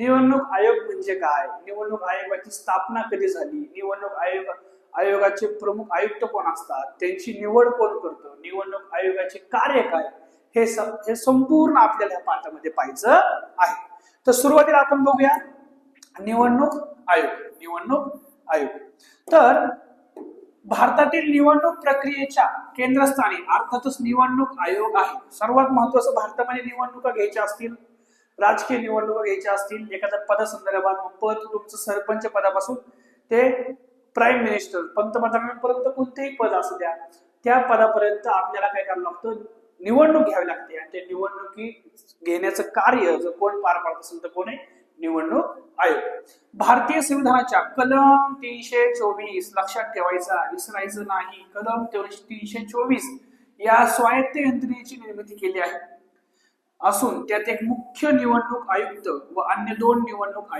निवडणूक आयोग म्हणजे काय? निवडणूक आयोगाची स्थापना कधी झाली? निवडणूक आयोग आयोगाचे प्रमुख आयुक्त कोण असतात? त्यांची निवड कोण करतो? निवडणूक आयोगाचे कार्य काय? हे हे संपूर्ण आपल्याला या पाठामध्ये पाहायचं आहे. तर सुरुवातीला आपण बघूया. निवडणूक आयोग निवडणूक आयोग. तर भारतातील निवडणूक प्रक्रियेच्या केंद्रस्थानी अर्थातच निवडणूक आयोग आहे. सर्वात महत्वाचं भारतामध्ये निवडणुका घ्यायच्या असतील? राजकीय निवडणुका घ्यायच्या असतील एखाद्या पदासंदर्भात पद तुमचं सरपंच पदापासून ते प्राईम मिनिस्टर पंतप्रधानांपर्यंत कोणतेही पद असू द्या त्या पदापर्यंत आपल्याला काय करावं लागतं? निवडणूक घ्यावी लागते. आणि ते निवडणुकी घेण्याचं कार्य जर कोण पार पाडत असेल तर कोण आहे? निवडणूक आयोग. भारतीय संविधानाच्या कलम तीनशे चोवीस लक्षात ठेवायचा विसरायचं नाही. कलम तीनशे चोवीस या स्वायत्त यंत्रणेची निर्मिती केली आहे. असून त्यात एक मुख्य निवडणूक आयुक्त व अन्य दोन निवडणूक आयुक्त